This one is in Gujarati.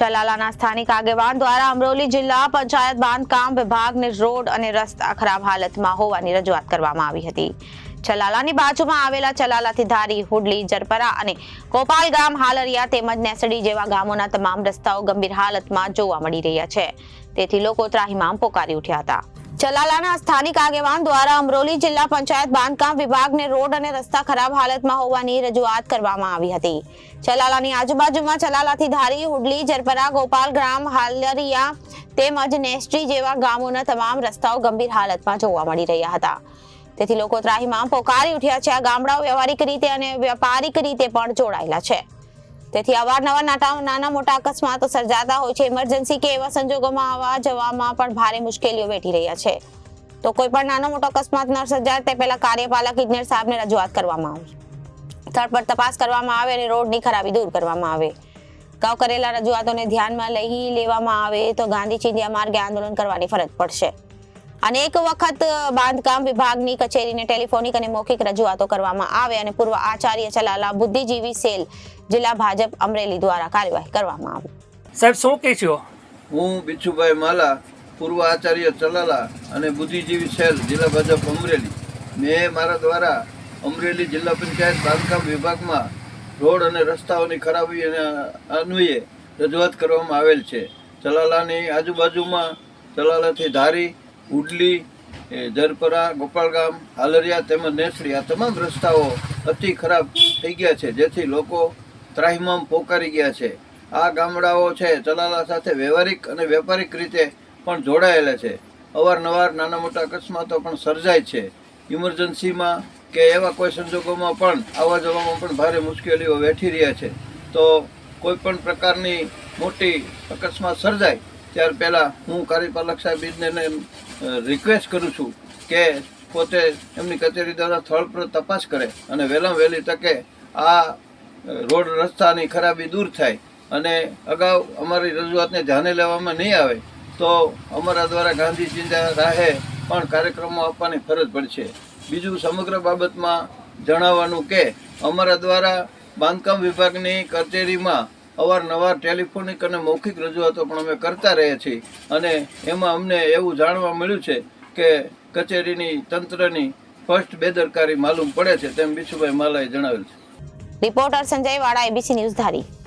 ચલાલાના સ્થાનિક આગેવાન દ્વારા અમરોલી જિલ્લા પંચાયત બાંધકામ વિભાગને રોડ અને રસ્તા ખરાબ હાલતમાં હોવાની રજૂઆત કરવામાં આવી હતી. ચલાલાની બાજુમાં આવેલા ચલાલાથી ધારી, હુડલી, જરપરા અને ગોપાલ ગામ, હાલરિયા તેમજ નેસડી જેવા ગામોના તમામ રસ્તાઓ ગંભીર હાલતમાં જોવા મળી રહ્યા છે. તેથી લોકો ત્રાહિમામ પોકારી ઉઠ્યા હતા. ચલાલાના સ્થાનિક આગેવાન દ્વારા અમરોલી જિલ્લા પંચાયત બાંધકામ વિભાગને રોડ અને રસ્તા ખરાબ હાલતમાં હોવાની રજૂઆત કરવામાં આવી હતી. ચલાલાની આજુબાજુમાં ચલાલાથી ધારી, હુડલી, જરપરા, ગોપાલ ગ્રામ, હાલરિયા તેમજ નેસ્ટ્રી જેવા ગામોના તમામ રસ્તાઓ ગંભીર હાલતમાં જોવા મળી રહ્યા હતા. તેથી લોકો ત્રાહીમાં પોકારી ઉઠ્યા છે. આ ગામડાઓ વ્યવહારિક રીતે અને વ્યાપારિક રીતે પણ જોડાયેલા છે. તેથી અવારનવાર નાના મોટા અકસ્માતો સર્જાતા હોય છે. ઇમરજન્સી કે એવા સંજોગોમાં આવવા જવામાં પણ ભારે મુશ્કેલીઓ વેઠી રહ્યા છે. તો કોઈ પણ નાનો મોટો અકસ્માત ન સર્જાય તે પહેલા કાર્યપાલક ઇજનેર સાહેબને રજૂઆત કરવામાં આવે. સ્થળ પર તપાસ કરવામાં આવે અને રોડની ખરાબી દૂર કરવામાં આવે. અગાઉ કરેલા રજૂઆતોને ધ્યાનમાં લઈ લેવામાં આવે તો ગાંધી ચિંધ્યા માર્ગે આંદોલન કરવાની ફરજ પડશે. અનેક વખત બાંધકામ વિભાગની કચેરીને ટેલિફોનિક અને મૌખિક રજૂઆતો કરવામાં આવે અને પૂર્વ આચાર્ય ચલાલા બુદ્ધિજીવી સેલ જિલ્લા ભાજપ અમરેલી દ્વારા કાર્યવાહી કરવામાં આવી. સાહેબ શું કહે છો? હું બિચ્છુભાઈ માલા પૂર્વ આચાર્ય ચલાલા અને બુદ્ધિજીવી સેલ જિલ્લા ભાજપ અમરેલી. મેં મારા દ્વારા અમરેલી જિલ્લા પંચાયત બાંધકામ વિભાગમાં રોડ અને રસ્તાઓની ખરાબી અને અન્વયે રજૂઆત કરવામાં આવેલ છે. ચલાલાની આજુબાજુમાં ચલાલાથી ધારી ઉડલી જરપરા ગોપાલગામ હાલરિયા તેમજ નેસડી આ તમામ રસ્તાઓ અતિ ખરાબ થઈ ગયા છે, જેથી લોકો ત્રાહિમામ પોકારી ગયા છે. આ ગામડાઓ છે, ચલાલા સાથે વ્યવહારિક અને વેપારિક રીતે પણ જોડાયેલા છે. અવારનવાર નાના મોટા અકસ્માતો પણ સર્જાય છે. ઇમરજન્સીમાં કે એવા કોઈ સંજોગોમાં પણ આવવા જવામાં પણ ભારે મુશ્કેલીઓ વેઠી રહ્યા છે. તો કોઈ પણ પ્રકારની મોટી અકસ્માત સર્જાય ત્યાર પહેલાં હું કાર્યપાલક સાહેબને રિક્વેસ્ટ કરું છું કે પોતે એમની કચેરી દ્વારા સ્થળ પર તપાસ કરે અને વહેલામાં વહેલી તકે આ રોડ રસ્તાની ખરાબી દૂર થાય અને અગાઉ અમારી રજૂઆતને ધ્યાને લેવામાં નહીં આવે તો અમારા દ્વારા ગાંધી રાહે પણ કાર્યક્રમો આપવાની ફરજ પડશે. બીજું સમગ્ર બાબતમાં જણાવવાનું કે અમારા દ્વારા બાંધકામ વિભાગની કચેરીમાં અવારનવાર ટેલિફોનિક અને મૌખિક રજૂઆતો પણ અમે કરતા રહ્યા છીએ. અને એમાં અમને એવું જાણવા મળ્યું છે કે કચેરીની તંત્રની ફર્સ્ટ બેદરકારી માલુમ પડે છે તેમ બીશુભાઈ માલાએ જણાવેલ છે. રિપોર્ટર સંજય વાળા એબીસી ન્યૂઝ ધારી.